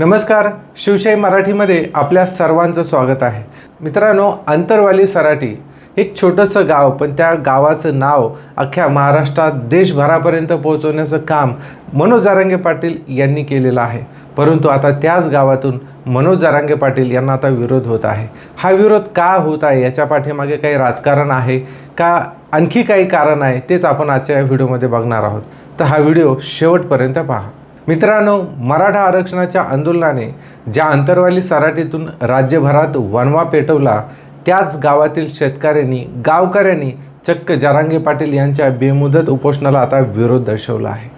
नमस्कार शिवशाही मराठीमध्ये आपल्या सर्वांचं स्वागत आहे. मित्रांनो अंतरवाली सराटी एक छोटंसं गाव पण त्या गावाचं नाव अख्ख्या महाराष्ट्रात देशभरापर्यंत पोहोचवण्याचं काम मनोज जारांगे पाटील यांनी केलेलं आहे. परंतु आता त्याच गावातून मनोज जारांगे पाटील यांना आता विरोध होत आहे. हा विरोध का होत आहे? याच्या पाठीमागे काही राजकारण आहे का? आणखी काही कारण आहे तेच आपण आजच्या या व्हिडिओमध्ये बघणार आहोत. तर हा व्हिडिओ शेवटपर्यंत पहा. मित्रांनो मराठा आरक्षणाच्या आंदोलनाने ज्या अंतरवाली सराटीतून राज्यभरात वनवा पेटवला त्याच गावातील शेतकऱ्यांनी गावकऱ्यांनी चक्क जरांगे पाटील यांच्या बेमुदत उपोषणाला आता विरोध दर्शवला आहे.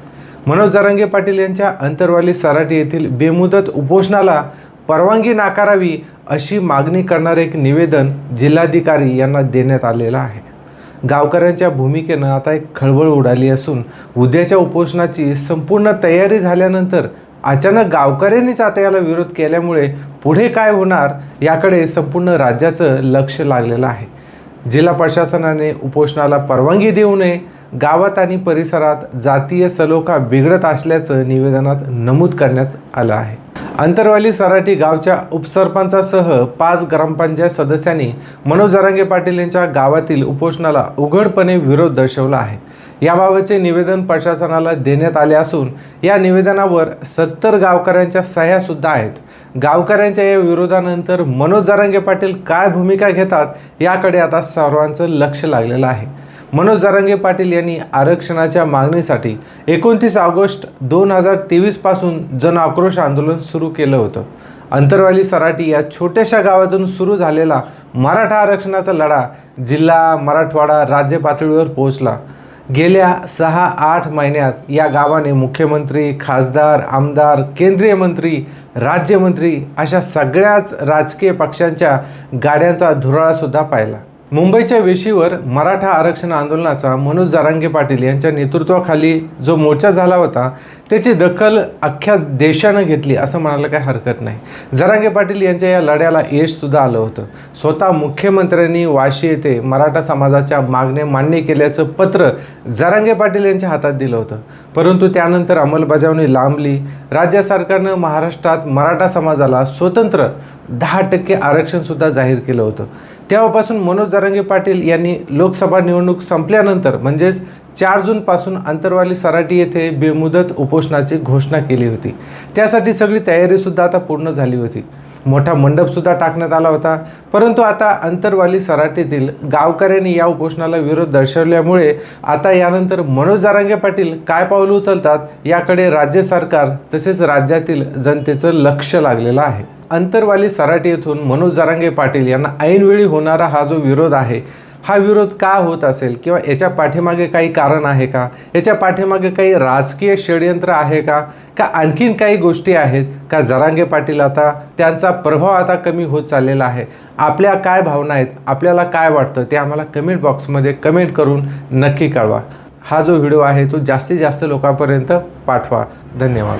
मनोज जरांगे पाटील यांच्या अंतरवाली सराटी येथील बेमुदत उपोषणाला परवानगी नाकारावी अशी मागणी करणारे एक निवेदन जिल्हाधिकारी यांना देण्यात आलेलं आहे. गावकऱ्यांच्या भूमिकेनं आता एक खळबळ उडाली असून उद्याच्या उपोषणाची संपूर्ण तयारी झाल्यानंतर अचानक गावकऱ्यांनीच आता याला विरोध केल्यामुळे पुढे काय होणार याकडे संपूर्ण राज्याचं लक्ष लागलेलं आहे. जिल्हा प्रशासनाने उपोषणाला परवानगी देऊ नये गावात आणि परिसरात जातीय सलोखा बिघडत असल्याचं निवेदनात नमूद करण्यात आलं आहे. अंतरवाली सराठी गावच्या उपसरपंचासह पाच ग्रामपंचायत सदस्यांनी मनोज जरांगे पाटील यांच्या गावातील उपोषणाला उघडपणे विरोध दर्शवला आहे. याबाबतचे निवेदन प्रशासनाला देण्यात आले असून या निवेदनावर सत्तर गावकऱ्यांच्या सह्या सुद्धा आहेत. गावकऱ्यांच्या या विरोधानंतर मनोज जरांगे पाटील काय भूमिका घेतात याकडे आता सर्वांचं लक्ष लागलेलं आहे. मनोज जरांगे पाटील यांनी आरक्षणाच्या मागणीसाठी एकोणतीस ऑगस्ट दोन हजार तेवीसपासून जन आक्रोश आंदोलन सुरू केलं होतं. अंतरवाली सराटी या छोट्याशा गावातून सुरू झालेला मराठा आरक्षणाचा लढा जिल्हा मराठवाडा राज्य पातळीवर पोहोचला. गेल्या सहा आठ महिन्यात या गावाने मुख्यमंत्री खासदार आमदार केंद्रीय मंत्री राज्यमंत्री अशा सगळ्याच राजकीय पक्षांच्या गाड्यांचा धुराळासुद्धा पाहिला. मुंबईच्या वेशीवर मराठा आरक्षण आंदोलनाचा मनोज जारांगे पाटील यांच्या नेतृत्वाखाली जो मोर्चा झाला होता त्याची दखल अख्ख्या देशानं घेतली असं म्हणायला काही हरकत नाही. जरांगे पाटील यांच्या या लढ्याला यशसुद्धा आलं होतं. स्वतः मुख्यमंत्र्यांनी वाशी येथे मराठा समाजाच्या मागण्या मान्य केल्याचं पत्र जरांगे पाटील यांच्या हातात दिलं होतं. परंतु त्यानंतर अंमलबजावणी लांबली. राज्य सरकारनं महाराष्ट्रात मराठा समाजाला स्वतंत्र दहा टक्के आरक्षणसुद्धा जाहीर केलं होतं. तेव्हापासून मनोज जारंगे पाटील यांनी लोकसभा निवडणूक संपल्यानंतर म्हणजेच चार जूनपासून अंतरवाली सराटी येथे बेमुदत उपोषणाची घोषणा केली होती. त्यासाठी सगळी तयारीसुद्धा आता पूर्ण झाली होती. मोठा मंडपसुद्धा टाकण्यात आला होता. परंतु आता अंतरवाली सराटीतील गावकऱ्यांनी या उपोषणाला विरोध दर्शवल्यामुळे आता यानंतर मनोज जारांगे पाटील काय पाऊल उचलतात याकडे राज्य सरकार तसेच राज्यातील जनतेचं लक्ष लागलेलं आहे. अंतरवाली सराटी येथून मनोज जारांगे पाटील यांना ऐनवेळी होणारा हा जो विरोध आहे हा विरोध का होत असेल किंवा याच्या पाठीमागे काही कारण आहे का? याच्या पाठीमागे काही राजकीय षडयंत्र आहे का? का आणखीन काही गोष्टी आहेत? का जरांगे पाटील आता त्यांचा प्रभाव आता कमी होत चाललेला आहे? आपल्या काय भावना आहेत? आपल्याला काय वाटतं? ते आम्हाला कमेंट बॉक्समध्ये कमेंट करून नक्की कळवा. हा जो व्हिडिओ आहे तो जास्तीत जास्त लोकांपर्यंत पाठवा. धन्यवाद.